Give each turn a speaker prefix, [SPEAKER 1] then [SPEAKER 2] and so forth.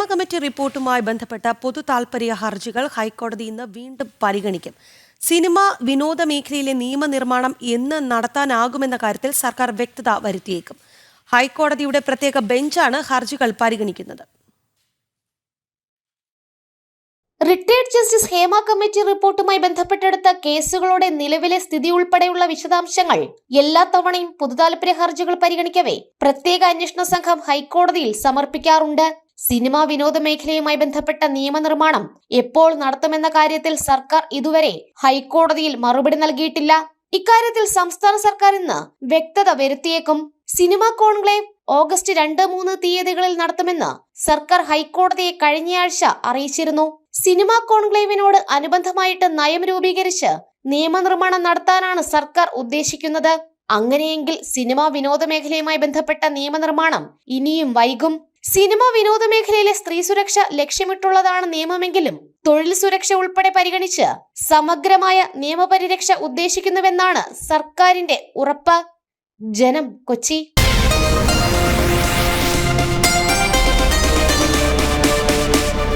[SPEAKER 1] Hema committee റിപ്പോർട്ടുമായി ബന്ധപ്പെട്ട പൊതു താൽപര്യ ഹർജികൾ ഹൈക്കോടതി ഇന്ന് വീണ്ടും പരിഗണിക്കും. സിനിമ വിനോദ മേഖലയിലെ നിയമനിർമ്മാണം എന്ന് നടത്താനാകുമെന്ന കാര്യത്തിൽ സർക്കാർ വ്യക്തത വരുത്തിയേക്കും. ഹൈക്കോടതിയുടെ പ്രത്യേക ബെഞ്ചാണ് ഹർജികൾ പരിഗണിക്കുന്നത്.
[SPEAKER 2] റിട്ടയർഡ് ജസ്റ്റിസ് ഹേമ കമ്മിറ്റി റിപ്പോർട്ടുമായി ബന്ധപ്പെട്ടെടുത്ത കേസുകളുടെ നിലവിലെ സ്ഥിതി ഉൾപ്പെടെയുള്ള വിശദാംശങ്ങൾ എല്ലാ തവണയും പൊതുതാൽപര്യ ഹർജികൾ പരിഗണിക്കവേ പ്രത്യേക അന്വേഷണ സംഘം ഹൈക്കോടതിയിൽ സമർപ്പിക്കാറുണ്ട്. സിനിമാ വിനോദ മേഖലയുമായി ബന്ധപ്പെട്ട നിയമനിർമ്മാണം എപ്പോൾ നടത്തുമെന്ന കാര്യത്തിൽ സർക്കാർ ഇതുവരെ ഹൈക്കോടതിയിൽ മറുപടി നൽകിയിട്ടില്ല. ഇക്കാര്യത്തിൽ സംസ്ഥാന സർക്കാർ ഇന്ന് വ്യക്തത വരുത്തിയേക്കും. സിനിമ കോൺക്ലേവ് ഓഗസ്റ്റ് രണ്ട് മൂന്ന് തീയതികളിൽ നടത്തുമെന്ന് സർക്കാർ ഹൈക്കോടതിയെ കഴിഞ്ഞയാഴ്ച അറിയിച്ചിരുന്നു. സിനിമ കോൺക്ലേവിനോട് അനുബന്ധമായിട്ട് നയം രൂപീകരിച്ച് നിയമനിർമ്മാണം നടത്താനാണ് സർക്കാർ ഉദ്ദേശിക്കുന്നത്. അങ്ങനെയെങ്കിൽ സിനിമാ വിനോദ മേഖലയുമായി ബന്ധപ്പെട്ട നിയമനിർമ്മാണം ഇനിയും വൈകും. സിനിമ വിനോദ മേഖലയിലെ സ്ത്രീ സുരക്ഷ ലക്ഷ്യമിട്ടുള്ളതാണ് നിയമമെങ്കിലും തൊഴിൽ സുരക്ഷ ഉൾപ്പെടെ പരിഗണിച്ച് സമഗ്രമായ നിയമപരിരക്ഷ ഉദ്ദേശിക്കുന്നുവെന്നാണ് സർക്കാരിന്റെ ഉറപ്പ്. ജനം കൊച്ചി.